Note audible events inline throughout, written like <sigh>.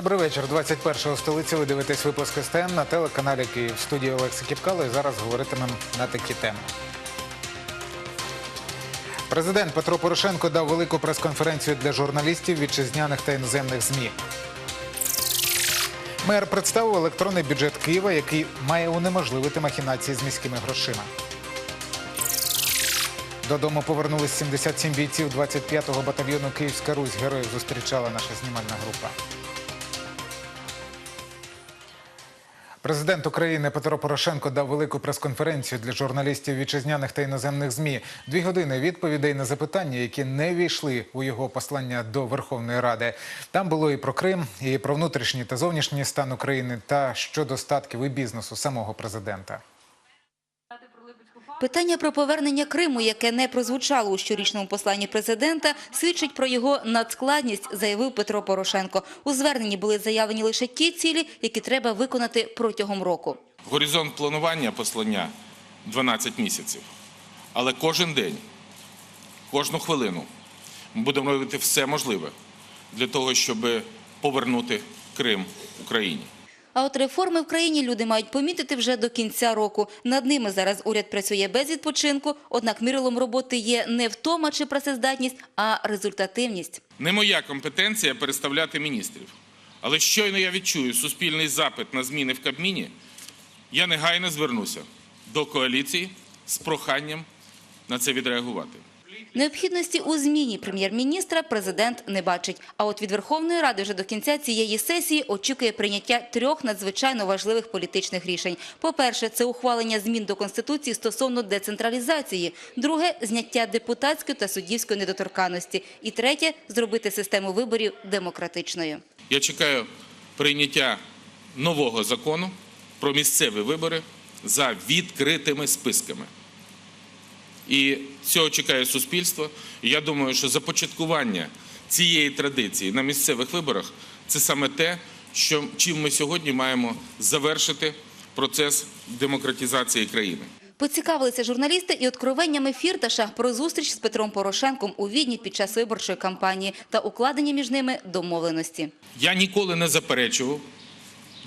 Добрий вечір. 21-го столиці. Ви дивитесь випуск СТН на телеканалі Київ. В студії Олекса Кіпкало і зараз говоритимемо на такі теми. Президент Петро Порошенко дав велику прес-конференцію для журналістів вітчизняних та іноземних ЗМІ. Мер представив електронний бюджет Києва, який має унеможливити махінації з міськими грошима. Додому повернулись 77 бійців 25-го батальйону Київська Русь. Героїв зустрічала наша знімальна група. Президент України Петро Порошенко дав велику прес-конференцію для журналістів вітчизняних та іноземних змі. Дві години відповідей на запитання, які не війшли у його послання до Верховної Ради. Там було і про Крим, і про внутрішній та зовнішній стан України, та щодо статків і бізнесу самого президента. Питання про повернення Криму, яке не прозвучало у щорічному посланні президента, свідчить про його надскладність, заявив Петро Порошенко. У зверненні були заявлені лише ті цілі, які треба виконати протягом року. Горизонт планування послання 12 місяців. Але кожен день, кожну хвилину ми будемо робити все можливе для того, щоб повернути Крим Україні. А от реформи в країні люди мають помітити вже до кінця року. Над ними зараз уряд працює без відпочинку, однак мірилом роботи є не втома чи працездатність, а результативність. Не моя компетенція переставляти міністрів. Але щойно я відчую суспільний запит на зміни в Кабміні, я негайно звернуся до коаліції з проханням на це відреагувати. Необхідності у зміні прем'єр-міністра президент не бачить. А от від Верховної Ради вже до кінця цієї сесії очікує прийняття трьох надзвичайно важливих політичних рішень. По-перше, це ухвалення змін до Конституції стосовно децентралізації. Друге – зняття депутатської та суддівської недоторканності. І третє – зробити систему виборів демократичною. Я чекаю прийняття нового закону про місцеві вибори за відкритими списками. І цього чекає суспільство. І я думаю, що започаткування цієї традиції на місцевих виборах це саме те, що, чим ми сьогодні маємо завершити процес демократизації країни. Поцікавилися журналісти і откровеннями Фірташа про зустріч з Петром Порошенком у Відні під час виборчої кампанії та укладення між ними домовленості. Я ніколи не заперечував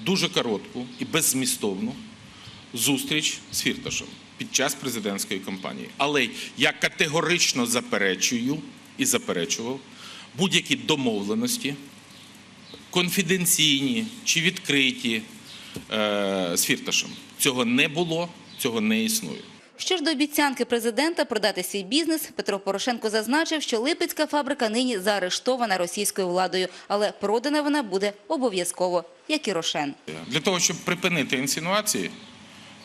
дуже коротку і беззмістовну зустріч з Фірташем під час президентської кампанії. Але я категорично заперечую і заперечував будь-які домовленості, конфіденційні чи відкриті е, з Фірташем. Цього не було, цього не існує. Що ж до обіцянки президента продати свій бізнес, Петро Порошенко зазначив, що Липецька фабрика нині заарештована російською владою, але продана вона буде обов'язково, як і Рошен. Для того, щоб припинити інсинуації,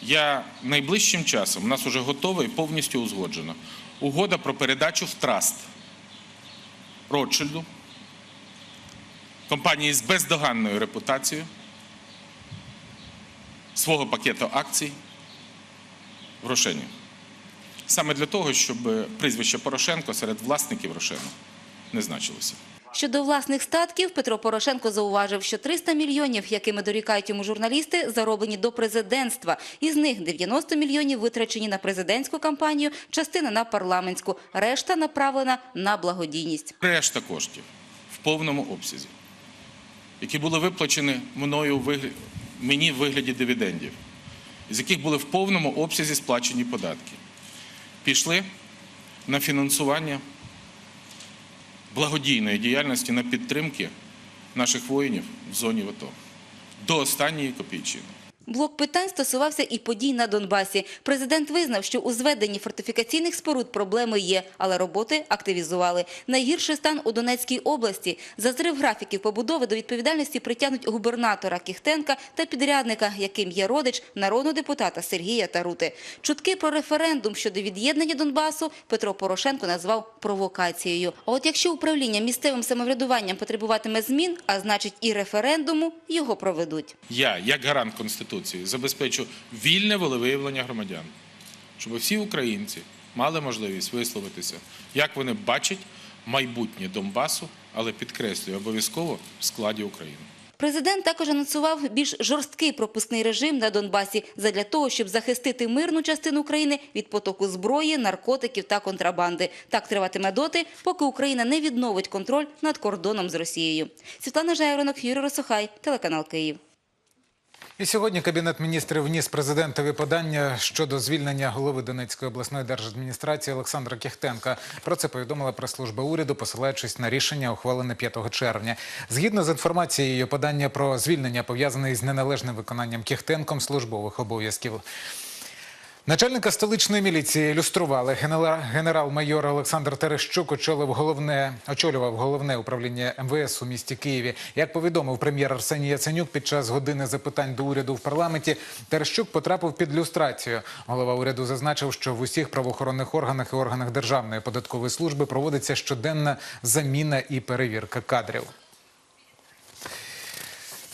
я найближчим часом, у нас вже готова і повністю узгоджена угода про передачу в траст Ротшильду, компанії з бездоганною репутацією, свого пакету акцій в Рошені. Саме для того, щоб прізвище Порошенко серед власників Рошену не значилося. Щодо власних статків, Петро Порошенко зауважив, що 300 мільйонів, якими дорікають йому журналісти, зароблені до президентства. Із них 90 мільйонів витрачені на президентську кампанію, частина на парламентську, решта направлена на благодійність. решта коштів в повному обсязі, які були виплачені мною у мені в вигляді дивідендів, з яких були в повному обсязі сплачені податки, пішли на фінансування благодійної діяльності на підтримки наших воїнів в зоні ВТО до останньої копійчини. Блок питань стосувався і подій на Донбасі. Президент визнав, що у зведенні фортифікаційних споруд проблеми є, але роботи активізували. Найгірший стан у Донецькій області. За зрив графіків побудови до відповідальності притягнуть губернатора Кіхтенка та підрядника, яким є родич народного депутата Сергія Тарути. Чутки про референдум щодо від'єднання Донбасу Петро Порошенко назвав провокацією. А от якщо управління місцевим самоврядуванням потребуватиме змін, а значить і референдуму, його проведуть. Я, як гарант Конституції, забезпечу вільне волевиявлення громадян, щоб всі українці мали можливість висловитися, як вони бачать майбутнє Донбасу, але підкреслюю, обов'язково в складі України. Президент також анонсував більш жорсткий пропускний режим на Донбасі задля того, щоб захистити мирну частину країни від потоку зброї, наркотиків та контрабанди. Так триватиме доти, поки Україна не відновить контроль над кордоном з Росією. Світлана Жайронок, Юрій Росохай, телеканал Київ. І сьогодні Кабінет міністрів вніс президентові подання щодо звільнення голови Донецької обласної держадміністрації Олександра Кіхтенка. Про це повідомила прес-служба уряду, посилаючись на рішення, ухвалене 5 червня. Згідно з інформацією, подання про звільнення пов'язане із неналежним виконанням Кіхтенком службових обов'язків. Начальника столичної міліції ілюстрували. Генера- Генерал-майор Олександр Терещук очолив головне, очолював головне управління МВС у місті Києві. Як повідомив прем'єр Арсеній Яценюк під час години запитань до уряду в парламенті, Терещук потрапив під люстрацію. Голова уряду зазначив, що в усіх правоохоронних органах і органах Державної податкової служби проводиться щоденна заміна і перевірка кадрів.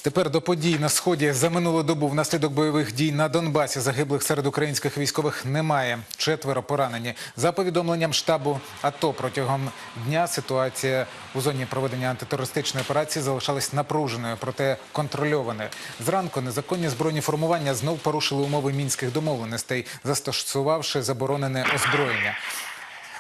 Тепер до подій на сході за минулу добу внаслідок бойових дій на Донбасі загиблих серед українських військових немає. Четверо поранені. За повідомленням штабу АТО протягом дня ситуація у зоні проведення антитерористичної операції залишалась напруженою, проте контрольованою. Зранку незаконні збройні формування знов порушили умови мінських домовленостей, застосувавши заборонене озброєння.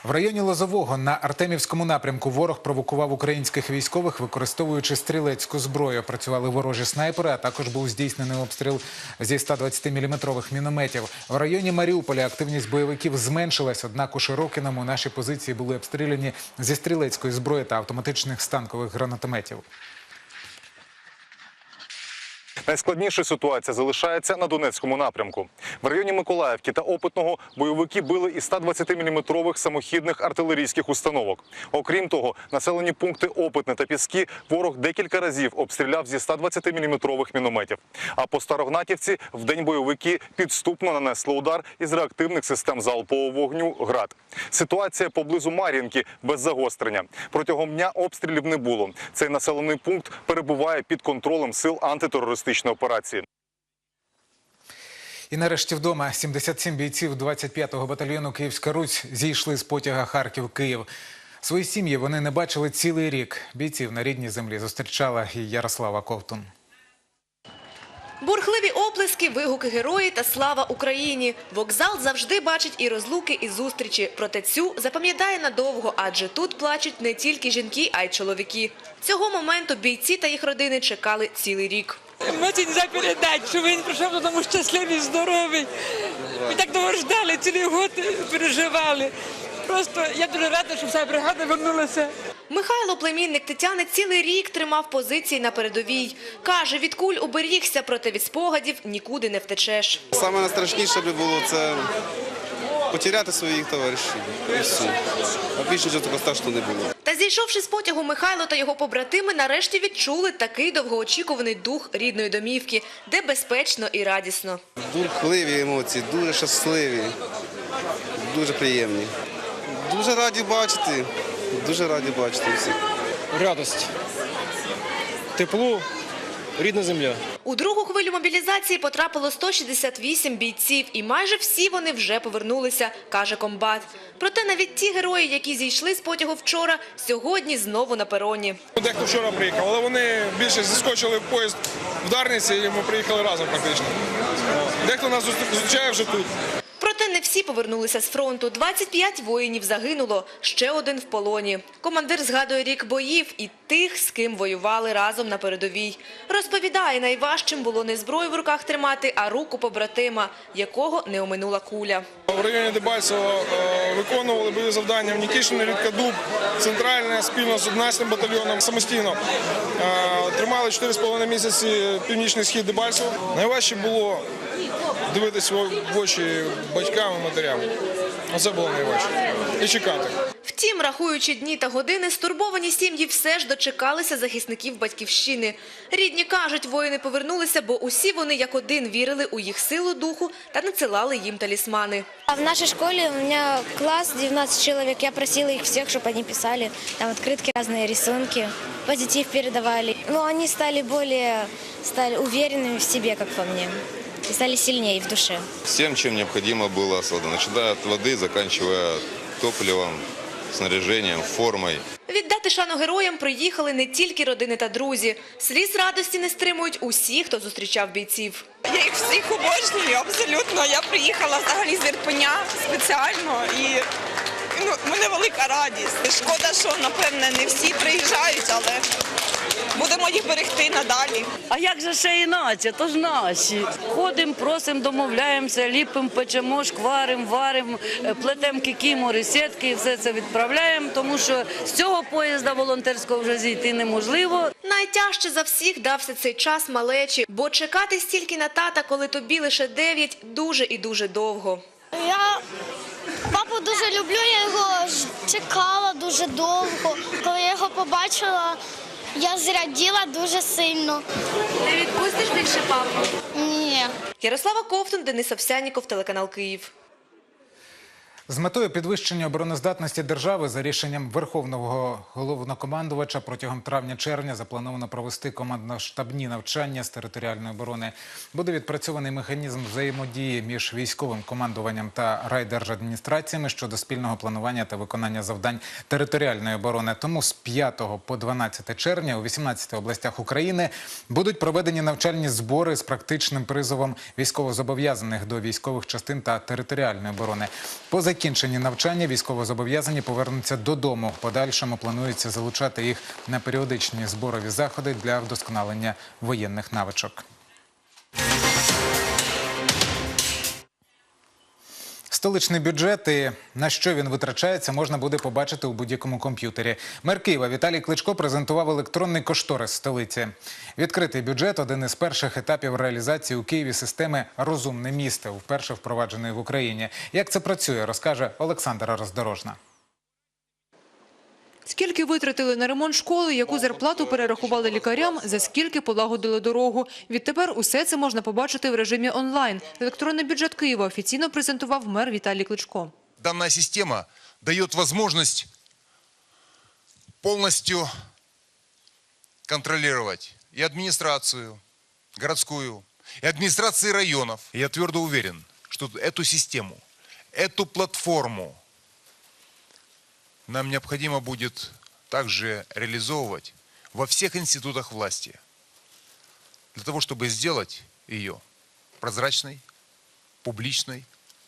В районі Лозового на Артемівському напрямку ворог провокував українських військових, використовуючи стрілецьку зброю. Працювали ворожі снайпери, а також був здійснений обстріл зі 120-мм мінометів. В районі Маріуполя активність бойовиків зменшилась, однак у Широкиному наші позиції були обстріляні зі стрілецької зброї та автоматичних станкових гранатометів. Найскладніша ситуація залишається на Донецькому напрямку. В районі Миколаївки та Опитного бойовики били із 120-мм самохідних артилерійських установок. Окрім того, населені пункти Опитне та Піски ворог декілька разів обстріляв зі 120-мм мінометів. А по Старогнатівці в день бойовики підступно нанесли удар із реактивних систем залпового вогню «Град». Ситуація поблизу Мар'їнки без загострення. Протягом дня обстрілів не було. Цей населений пункт перебуває під контролем сил антитерористичної операції. І нарешті вдома 77 бійців 25-го батальйону Київська Русь зійшли з потяга Харків-Київ. Свої сім'ї вони не бачили цілий рік. Бійців на рідній землі зустрічала і Ярослава Ковтун. Бурхливі оплески, вигуки герої та слава Україні. Вокзал завжди бачить і розлуки, і зустрічі. Проте цю запам'ятає надовго, адже тут плачуть не тільки жінки, а й чоловіки. Цього моменту бійці та їх родини чекали цілий рік. Емоцій не передати, що він прийшов додому щасливий, здоровий. Ми так довго ждали, цілий год переживали. Просто я дуже рада, що вся бригада вернулася. Михайло, племінник Тетяни, цілий рік тримав позиції на передовій. Каже, від куль уберігся, проте від спогадів нікуди не втечеш. Саме найстрашніше би було це потеряти своїх товаришів. І все. А більше нічого такого страшного не було. Та зійшовши з потягу, Михайло та його побратими нарешті відчули такий довгоочікуваний дух рідної домівки, де безпечно і радісно. Бурхливі емоції, дуже щасливі, дуже приємні. Дуже раді бачити, дуже раді бачити всіх. радость, тепло, рідна земля. У другу хвилю мобілізації потрапило 168 бійців, і майже всі вони вже повернулися, каже комбат. Проте навіть ті герої, які зійшли з потягу вчора, сьогодні знову на пероні. Дехто вчора приїхав, але вони більше заскочили в поїзд в Дарниці, і ми приїхали разом практично. Дехто нас зустрічає вже тут. Проте не всі повернулися з фронту. 25 воїнів загинуло, ще один в полоні. Командир згадує рік боїв і тих, з ким воювали разом на передовій. Розповідає, найважчим було не зброю в руках тримати, а руку побратима, якого не оминула куля. В районі Дебальцево е, виконували бойові завдання в Нікішині, Рідкадуб, центральне спільно з 11 батальйоном самостійно. Е, Тримали 4,5 місяці північний схід Дебальцево. Найважче було дивитися в очі батькам і матерям. Оце було найважче. І чекати. Втім, рахуючи дні та години, стурбовані сім'ї все ж дочекалися захисників батьківщини. Рідні кажуть, воїни повернулися, бо усі вони як один вірили у їх силу духу та надсилали їм талісмани. А В нашей школе у меня класс 19 человек. Я просила их всех, чтобы они писали там открытки, разные рисунки, позитив передавали. Но они стали более стали уверенными в себе, как по мне, и стали сильнее в душе. всем, чем необходимо было создано, начиная от воды, заканчивая топливом, снаряжением, формой. Віддати шану героям приїхали не тільки родини та друзі. Сліз радості не стримують усі, хто зустрічав бійців. Я їх всіх обожнюю, абсолютно. Я приїхала взагалі з Ірпеня спеціально і ну, мене велика радість. Шкода, що напевне не всі приїжджають, але будемо їх берегти надалі. А як же ще іначе? То ж наші. Ходимо, просимо, домовляємося, ліпимо, печемо, шкваримо, варимо, е, плетемо кікімори, сітки і все це відправляємо, тому що з цього поїзда волонтерського вже зійти неможливо. Найтяжче за всіх дався цей час малечі, бо чекати стільки на тата, коли тобі лише дев'ять, дуже і дуже довго. Я папу дуже люблю, я його чекала дуже довго. Коли я його побачила, я зраділа дуже сильно. Не відпустиш більше папу? Ні. Ярослава Ковтун, Денис Овсяніков, телеканал Київ. З метою підвищення обороноздатності держави за рішенням Верховного головнокомандувача протягом травня-червня заплановано провести командно-штабні навчання з територіальної оборони. Буде відпрацьований механізм взаємодії між військовим командуванням та райдержадміністраціями щодо спільного планування та виконання завдань територіальної оборони. Тому з 5 по 12 червня у 18 областях України будуть проведені навчальні збори з практичним призовом військовозобов'язаних до військових частин та територіальної оборони. По закінченні навчання військовозобов'язані повернуться додому. Подальшому планується залучати їх на періодичні зборові заходи для вдосконалення воєнних навичок. Столичний бюджет і на що він витрачається, можна буде побачити у будь-якому комп'ютері. Мер Києва Віталій Кличко презентував електронний кошторис столиці. Відкритий бюджет один із перших етапів реалізації у Києві системи Розумне місто, вперше впровадженої в Україні. Як це працює, розкаже Олександра Роздорожна. Скільки витратили на ремонт школи, яку зарплату перерахували лікарям, за скільки полагодили дорогу. Відтепер усе це можна побачити в режимі онлайн. Електронний бюджет Києва офіційно презентував мер Віталій Кличко. Данная система дает возможность полностью контролировать и администрацию городскую, и администрации районов. Я твердо уверен, что эту систему, эту платформу нам необходимо будет также реализовывать во всех институтах власти, для того, чтобы сделать ее прозрачной, публичной,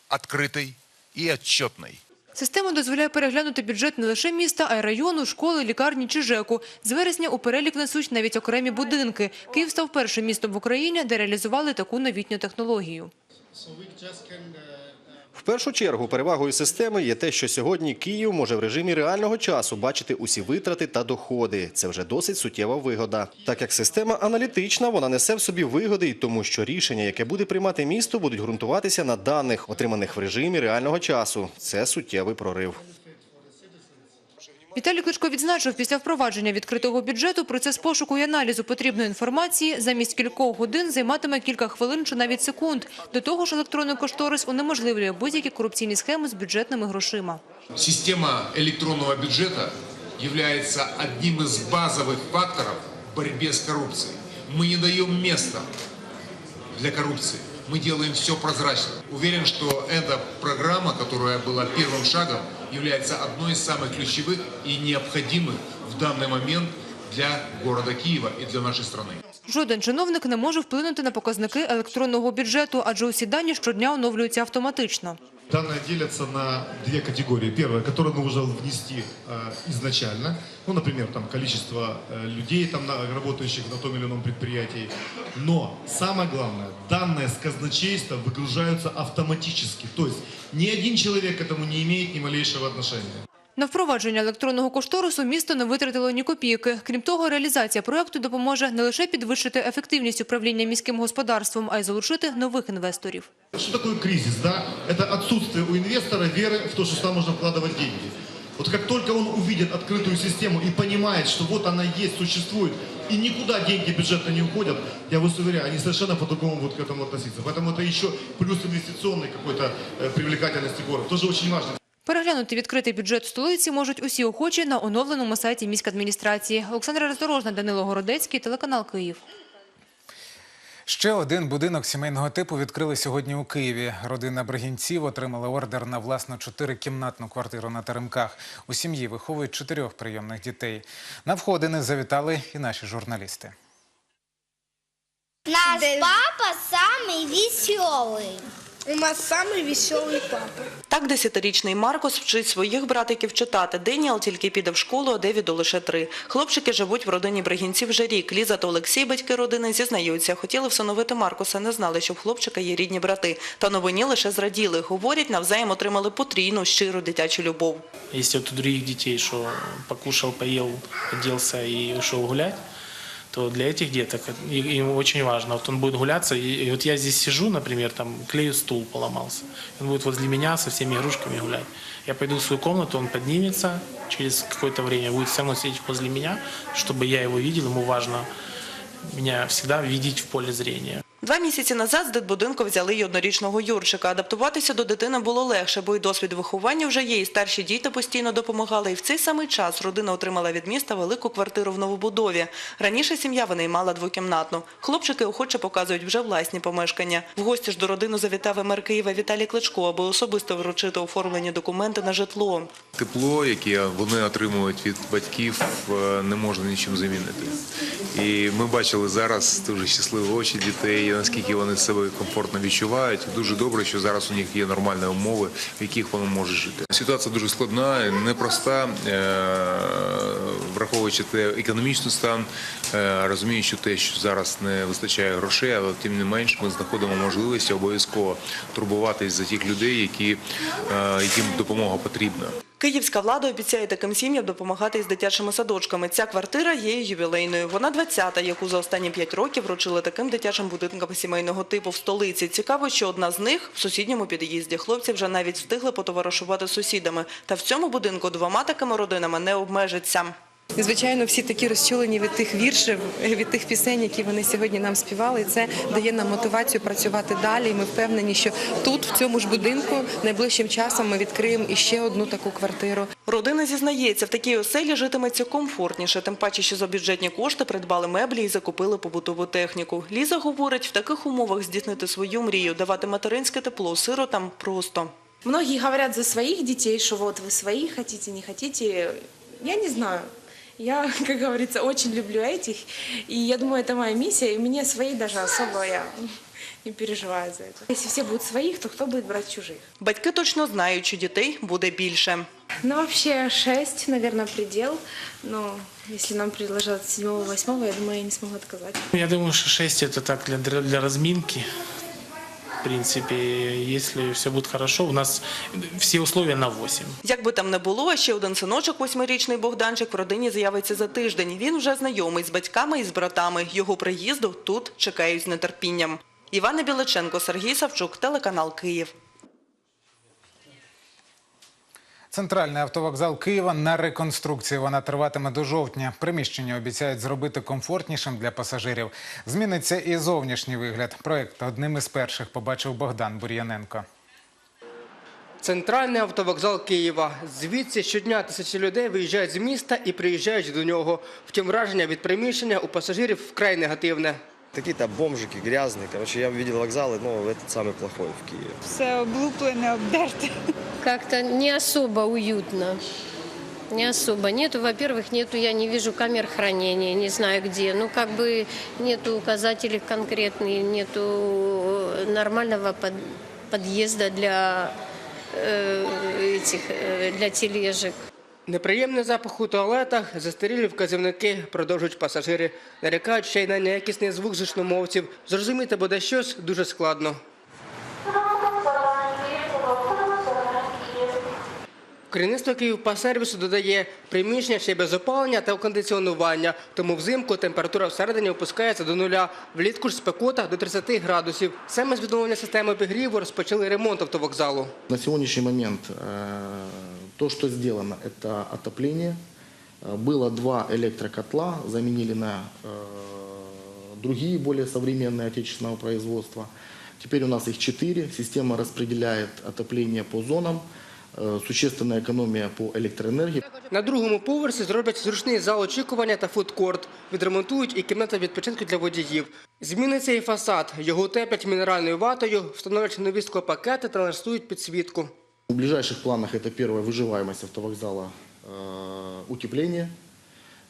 открытой и отчетной. Система дозволяє переглянути бюджет не лише міста, а й району, школи, лікарні чи ЖЕКу. З вересня у перелік несуть навіть окремі будинки. Київ став першим містом в Україні, де реалізували таку новітню технологію. В першу чергу перевагою системи є те, що сьогодні Київ може в режимі реального часу бачити усі витрати та доходи. Це вже досить суттєва вигода. Так як система аналітична, вона несе в собі вигоди, й тому що рішення, яке буде приймати місто, будуть ґрунтуватися на даних, отриманих в режимі реального часу. Це суттєвий прорив. Віталій Кличко відзначив, після впровадження відкритого бюджету процес пошуку і аналізу потрібної інформації замість кількох годин займатиме кілька хвилин чи навіть секунд. До того ж, електронний кошторис унеможливлює будь-які корупційні схеми з бюджетними грошима. Система электронного бюджета является одним из базовых факторов в борьбе с коррупцией. Мы не даем места для коррупции. Мы делаем все прозрачно. Уверен, что эта программа, которая была первым шагом, является одной из самых ключевых и необходимых в данный момент для города Киева и для нашей страны. Жоден чиновник не може вплинути на показники електронного бюджету, адже усі дані щодня оновлюються автоматично. Данные делятся на две категории. Первая, которую нужно внести э, изначально, ну, например, там количество э, людей, там, на, работающих на том или ином предприятии. Но самое главное, данные с казначейства выгружаются автоматически. То есть ни один человек к этому не имеет ни малейшего отношения. На впровадження електронного кошторису місто не витратило ні копійки. Крім того, реалізація проекту допоможе не лише підвищити ефективність управління міським господарством, а й залучити нових інвесторів. Что такое кризис? Да? Это отсутствие у инвестора веры в то, что сюда можно вкладывать деньги. Вот как только он увидит открытую систему и понимает, что вот она есть, существует, и никуда деньги бюджета не уходят, я вас уверяю, они совершенно по-другому будут к этому относиться. Поэтому это еще плюс инвестиционной какой-то э, привлекательности города. Тоже очень важно. Переглянути відкритий бюджет столиці можуть усі охочі на оновленому сайті міськадміністрації. Олександра Роздорожна, Данило Городецький, телеканал Київ. Ще один будинок сімейного типу відкрили сьогодні у Києві. Родина Бригінців отримала ордер на власну чотирикімнатну квартиру на Теремках. У сім'ї виховують чотирьох прийомних дітей. На входини завітали і наші журналісти. Наш папа самый веселый. У нас самый веселый папа. Так десятирічний Маркус вчить своїх братиків читати. Деніел тільки піде в школу, а Девіду лише три. Хлопчики живуть в родині Бригінців вже рік. Ліза та Олексій, батьки родини, зізнаються. Хотіли всиновити Маркуса, не знали, що в хлопчика є рідні брати. Та новині лише зраділи. Говорять, навзаєм отримали потрійну, щиру дитячу любов. Вот у других детей, что покушал, поел, оделся и ушел гулять, то для этих деток им очень важно. Вот он будет гуляться, и, вот я здесь сижу, например, там клею стул поломался. Он будет возле меня со всеми игрушками гулять. Я пойду в свою комнату, он поднимется, через какое-то время будет все равно сидеть возле меня, чтобы я его видел, ему важно меня всегда видеть в поле зрения. Два місяці назад з дитбудинку взяли й однорічного Юрчика. Адаптуватися до дитини було легше, бо й досвід виховання вже є, і старші діти постійно допомагали. І в цей самий час родина отримала від міста велику квартиру в новобудові. Раніше сім'я винаймала двокімнатну. Хлопчики охоче показують вже власні помешкання. В гості ж до родини завітав мер Києва Віталій Кличко, аби особисто вручити оформлені документи на житло. Тепло, яке вони отримують від батьків, е, не можна нічим замінити. І ми бачили зараз дуже щасливі очі дітей, і наскільки вони себе комфортно відчувають. Дуже добре, що зараз у них є нормальні умови, в яких вони можуть жити. Ситуація дуже складна, непроста, е, враховуючи те економічний стан, е, розуміючи те, що зараз не вистачає грошей, але тим не менш ми знаходимо можливість обов'язково турбуватись за тих людей, які, е, яким допомога потрібна. Київська влада обіцяє таким сім'ям допомагати із дитячими садочками. Ця квартира є ювілейною. Вона 20-та, яку за останні 5 років вручили таким дитячим будинкам сімейного типу в столиці. Цікаво, що одна з них в сусідньому під'їзді. Хлопці вже навіть встигли потоваришувати сусідами. Та в цьому будинку двома такими родинами не обмежиться. І, Звичайно, всі такі розчулені від тих віршів, від тих пісень, які вони сьогодні нам співали. І це дає нам мотивацію працювати далі. І ми впевнені, що тут, в цьому ж будинку, найближчим часом ми відкриємо іще одну таку квартиру. Родина зізнається, в такій оселі житиметься комфортніше, тим паче, що за бюджетні кошти придбали меблі і закупили побутову техніку. Ліза говорить, в таких умовах здійснити свою мрію, давати материнське тепло сиротам просто. Многие говорят за своих детей, что вот вы своих хотите, не хотите. Я не знаю. Я, <laughs> как говорится, очень люблю этих. И я думаю, это моя миссия. И мне свои даже особо я не переживаю за это. Если все будут своих, то кто будет брать чужих? Батьки точно знають, що дітей буде більше. Ну, вообще шесть, наверное, предел. Но если нам предложат седьмого, восьмого, я думаю, я не смогу отказать. Я думаю, что 6 это так для, для разминки. В принципе, если все будет хорошо, у нас всі условия на 8. Як би там не було, ще один синочок, восьмирічний Богданчик, в родині з'явиться за тиждень. Він вже знайомий з батьками і з братами. Його приїзду тут чекають з нетерпінням. Івана Біличенко, Сергій Савчук, телеканал Київ. Центральний автовокзал Києва на реконструкції. Вона триватиме до жовтня. Приміщення обіцяють зробити комфортнішим для пасажирів. Зміниться і зовнішній вигляд. Проект одним із перших побачив Богдан Бур'яненко. Центральний автовокзал Києва. Звідси щодня тисячі людей виїжджають з міста і приїжджають до нього. Втім, враження від приміщення у пасажирів вкрай негативне. Какие-то бомжики грязные. Короче, я видел вокзалы, но этот самый плохой в Киеве. Все облуплене, обдерте. Как-то не особо уютно. Не особо. Нету, во-первых, нету, я не вижу камер хранения, не знаю где. Ну, как бы нету указателей конкретных, нету э, нормального под- подъезда для э, этих, э, для тележек. Неприємний запах у туалетах, застарілі вказівники, продовжують пасажири. Нарікають ще й на неякісний звук зичномовців. Зрозуміти буде щось дуже складно. Керівництво Київпасервісу додає, приміщення ще й без опалення та кондиціонування, тому взимку температура всередині опускається до нуля, влітку ж спекота до 30 градусів. Саме з відновлення системи обігріву розпочали ремонт автовокзалу. На сегодняшний момент э, то, что сделано, это отопление. Э, Было два электрокотла, заменили на э, другие, более современные отечественного производства. Теперь у нас их четыре. Система распределяет отопление по зонам. Э, Существенная экономия по электроэнергии. На другому поверсі зроблять зручний зал очікування та фудкорт. відремонтують і кімната відпочинку для водіїв. Зміниться і фасад. Його утеплять мінеральною ватою, встановлять нові склопакети та налаштують підсвітку. В ближайших планах это первая выживаемость автовокзала, э, утепление.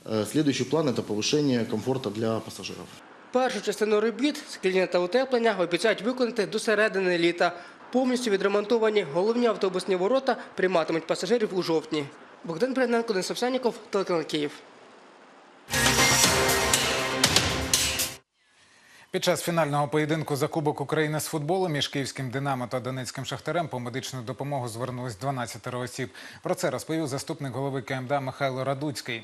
Э, Следующий план – это повышение комфорта для пассажиров. Першу частину робіт скління та утеплення обіцяють виконати до середини літа. Повністю відремонтовані головні автобусні ворота прийматимуть пасажирів у жовтні. Богдан Бряненко, Денис Овсяніков, телеканал Київ. Під час фінального поєдинку за Кубок України з футболу між київським Динамо та Донецьким Шахтарем по медичну допомогу звернулись 12 осіб. Про це розповів заступник голови КМДА Михайло Радуцький.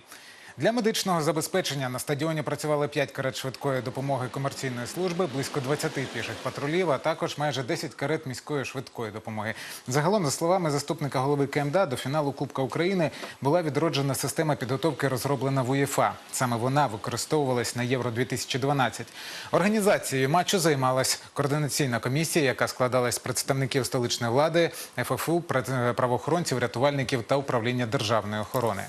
Для медичного забезпечення на стадіоні працювали 5 карет швидкої допомоги комерційної служби, близько 20 піших патрулів, а також майже 10 карет міської швидкої допомоги. Загалом, за словами заступника голови КМДА, до фіналу Кубка України була відроджена система підготовки, розроблена в УЄФА. Саме вона використовувалась на Євро 2012 Організацією матчу займалась координаційна комісія, яка складалась з представників столичної влади, ФФУ, правоохоронців, рятувальників та управління державної охорони.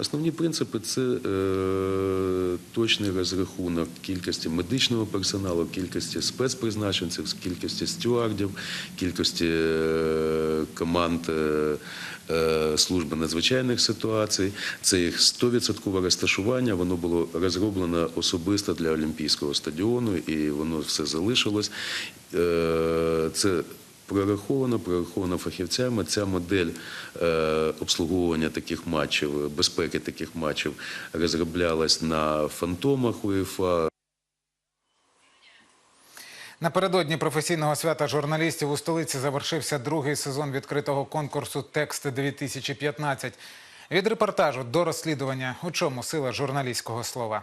Основні принципи це е, точний розрахунок кількості медичного персоналу, кількості спецпризначенців, кількості стюардів, кількості е, команд е, е, служби надзвичайних ситуацій. Це їх 100% розташування. Воно було розроблено особисто для Олімпійського стадіону, і воно все залишилось. Е, це Прораховано, прораховано фахівцями. Ця модель е, обслуговування таких матчів, безпеки таких матчів розроблялась на фантомах УЄФА. Напередодні професійного свята журналістів у столиці завершився другий сезон відкритого конкурсу Текст 2015 Від репортажу до розслідування. У чому сила журналістського слова?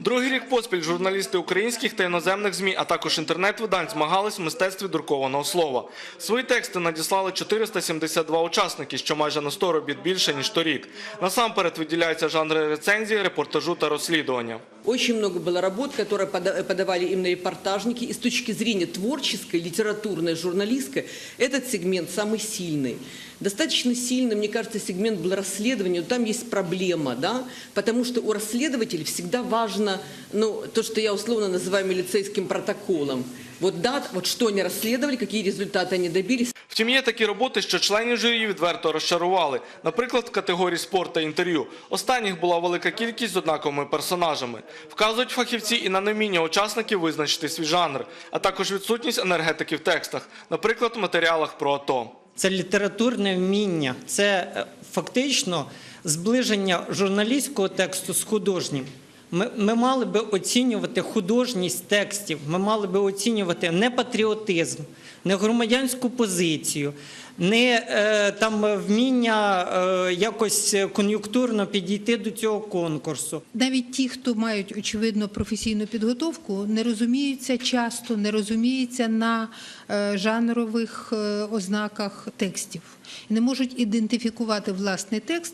Другий рік поспіль журналісти українських та іноземних ЗМІ, а також інтернет-видань змагались в мистецтві друкованого слова. Свої тексти надіслали 472 учасники, що майже на 100 робіт більше, ніж торік. Насамперед виділяються жанри рецензії, репортажу та розслідування. Очень много было работ, которые пода- подавали именно репортажники. И с точки зрения творческой, литературной, журналистской, этот сегмент самый сильный. Достаточно сильный, мне кажется, сегмент был расследования, но там есть проблема, да, потому что у расследователей всегда важно, ну, то, что я условно называю милицейским протоколом. Вот да, вот что они расследовали, какие результаты они добились. Втім, є такі роботи, що членів журі відверто розчарували. Наприклад, в категорії спорт та інтерв'ю. Останніх була велика кількість з однаковими персонажами. Вказують фахівці і на неміння учасників визначити свій жанр, а також відсутність енергетики в текстах, наприклад, в матеріалах про АТО. Це літературне вміння, це е, фактично зближення журналістського тексту з художнім. Ми, ми мали би оцінювати художність текстів, ми мали би оцінювати не патріотизм, не громадянську позицію, не е, там вміння е, якось кон'юнктурно підійти до цього конкурсу. Навіть ті, хто мають очевидно професійну підготовку, не розуміються часто, не розуміються на е, жанрових ознаках текстів не можуть ідентифікувати власний текст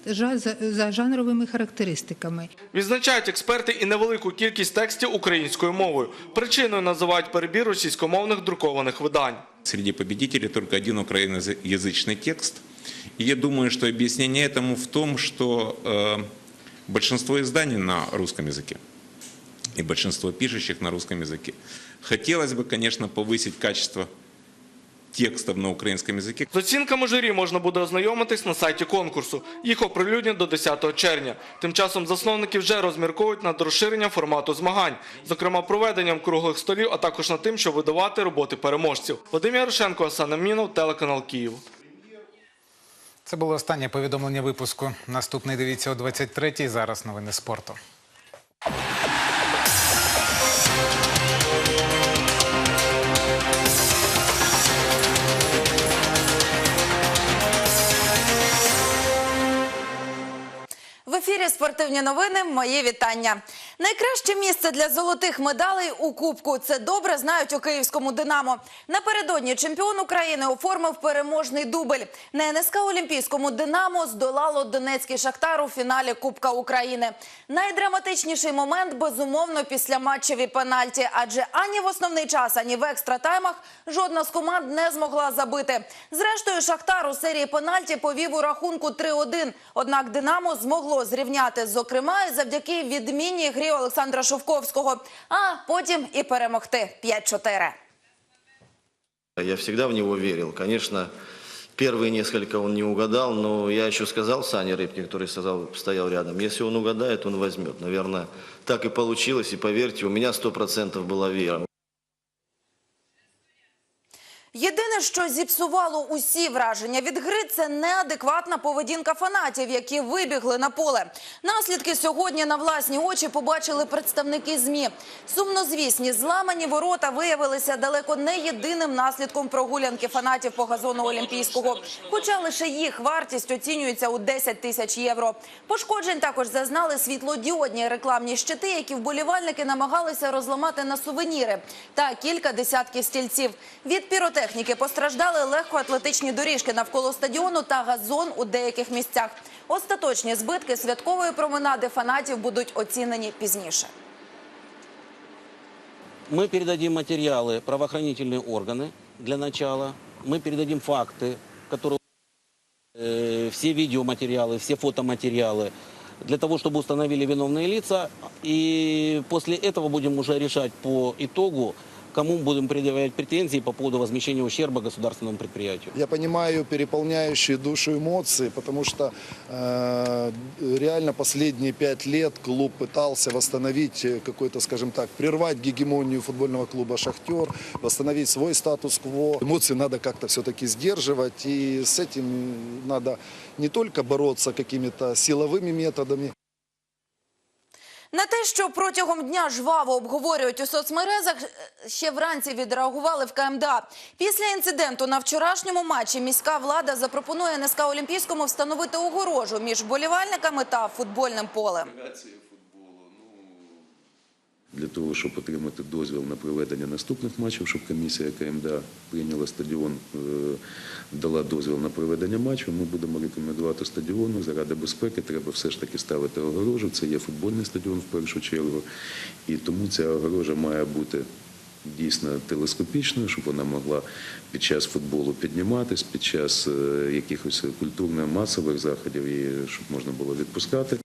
за жанровими характеристиками. Відзначають експерти і невелику кількість текстів українською мовою. Причиною називають перебір російськомовних друкованих видань. Среди победителей только один украиноязычный текст. И я думаю, что объяснение этому в том, что э, большинство изданий на русском языке и большинство пишущих на русском языке. Хотелось бы, конечно, повысить качество текстов на украинском языке. З оцінками журі можна буде ознайомитись на сайті конкурсу. Їх оприлюднять до 10 червня. Тим часом засновники вже розмірковують над розширенням формату змагань, зокрема проведенням круглих столів, а також над тим, щоб видавати роботи переможців. Вадим Ярошенко, Оксана Мінов, телеканал Київ. Це було останнє повідомлення випуску. Наступний дивіться о 23-й. Зараз новини спорту. Спортивні новини. Мої вітання. Найкраще місце для золотих медалей у Кубку. Це добре знають у київському Динамо. Напередодні чемпіон України оформив переможний дубль. На Олімпійському Динамо здолало Донецький Шахтар у фіналі Кубка України. Найдраматичніший момент безумовно після матчеві пенальті, адже ані в основний час, ані в екстратаймах жодна з команд не змогла забити. Зрештою, Шахтар у серії пенальті повів у рахунку 3-1. Однак Динамо змогло зрівняти зокрема завдяки відмінній грі Олександра Шовковського, а потім і перемогти 5-4. Я всегда в него верил. Конечно, первые несколько он не угадал, но я еще сказал Сане Рыбке, который сказал, стоял рядом, если он угадает, он возьмет. Наверное, так и получилось, и поверьте, у меня сто процентов была вера. Єдине, що зіпсувало усі враження від гри, це неадекватна поведінка фанатів, які вибігли на поле. Наслідки сьогодні на власні очі побачили представники змі. Сумнозвісні зламані ворота виявилися далеко не єдиним наслідком прогулянки фанатів по газону Олімпійського. Хоча лише їх вартість оцінюється у 10 тисяч євро. Пошкоджень також зазнали світлодіодні рекламні щити, які вболівальники намагалися розламати на сувеніри, та кілька десятків стільців. Від піротехніки постраждали легкоатлетичні доріжки навколо стадіону та газон у деяких місцях. Остаточні збитки святкової променади фанатів будуть оцінені пізніше. Мы передадим материалы правоохранительные органы для начала. Мы передадим факты, которые э, все видеоматериалы, все фотоматериалы для того, чтобы установили виновные лица. И после этого будем уже решать по итогу, Кому будем предъявлять претензии по поводу возмещения ущерба государственному предприятию. Я понимаю переполняющие душу эмоции, потому что э, реально последние пять лет клуб пытался восстановить э, какой-то, скажем так, прервать гегемонию футбольного клуба «Шахтер», восстановить свой статус-кво. Эмоции надо как-то все-таки сдерживать, и с этим надо не только бороться какими-то силовыми методами, На те, що протягом дня жваво обговорюють у соцмережах, е, ще вранці відреагували в КМДА. Після інциденту на вчорашньому матчі міська влада запропонує НСК Олімпійському встановити огорожу між болівальниками та футбольним полем. Для того, щоб отримати дозвіл на проведення наступних матчів, щоб комісія КМДА прийняла стадіон, е, дала дозвіл на проведення матчу, ми будемо рекомендувати стадіону заради безпеки. Треба все ж таки ставити огорожу. Це є футбольний стадіон в першу чергу. І тому ця огорожа має бути дійсно телескопічною, щоб вона могла під час футболу підніматись, під час е, якихось культурно-масових заходів, і щоб можна було відпускати.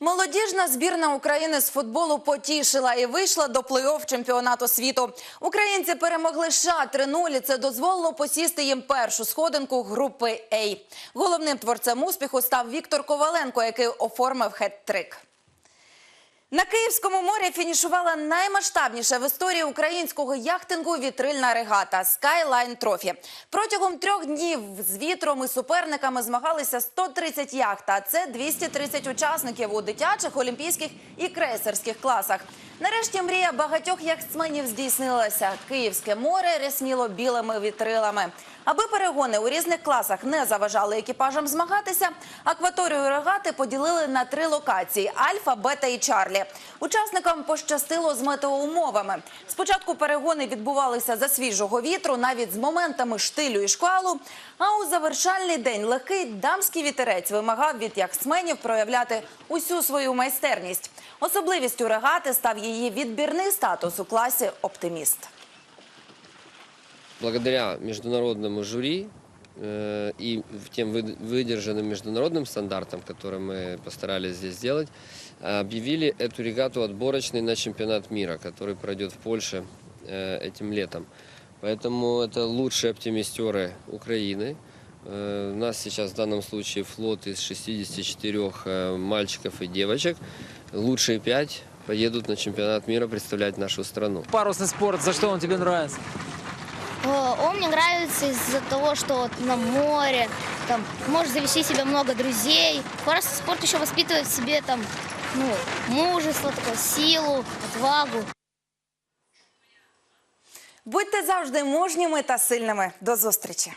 Молодіжна збірна України з футболу потішила і вийшла до плей-офф чемпіонату світу. Українці перемогли США 3-0 це дозволило посісти їм першу сходинку групи А. Головним творцем успіху став Віктор Коваленко, який оформив хет-трик. На Київському морі фінішувала наймасштабніша в історії українського яхтингу вітрильна регата Skyline Trophy. Протягом трьох днів з вітром і суперниками змагалися 130 яхт, а це 230 учасників у дитячих, олімпійських і крейсерських класах. Нарешті мрія багатьох яхтсменів здійснилася. Київське море рясніло білими вітрилами. Аби перегони у різних класах не заважали екіпажам змагатися, акваторію регати поділили на три локації: Альфа, Бета і Чарлі. Учасникам пощастило з метеоумовами. Спочатку перегони відбувалися за свіжого вітру, навіть з моментами штилю і шквалу. А у завершальний день легкий дамський вітерець вимагав від яхтсменів проявляти усю свою майстерність. Особливістю регати став її відбірний статус у класі Оптиміст. Благодаря международному жюри э, и тем вы- выдержанным международным стандартам, которые мы постарались здесь сделать, объявили эту регату отборочной на чемпионат мира, который пройдет в Польше э, этим летом. Поэтому это лучшие оптимистеры Украины. Э, У нас сейчас в данном случае флот из 64 э, мальчиков и девочек. Лучшие пять поедут на чемпионат мира представлять нашу страну. Парусный спорт, за что он тебе нравится? Э, Он мне нравится из-за того, что вот на море, там, можешь завести себе много друзей. Парусный спорт еще воспитывает в себе там, ну, мужество, такое, силу, отвагу. Будьте завжди мужніми та сильними. До зустрічі!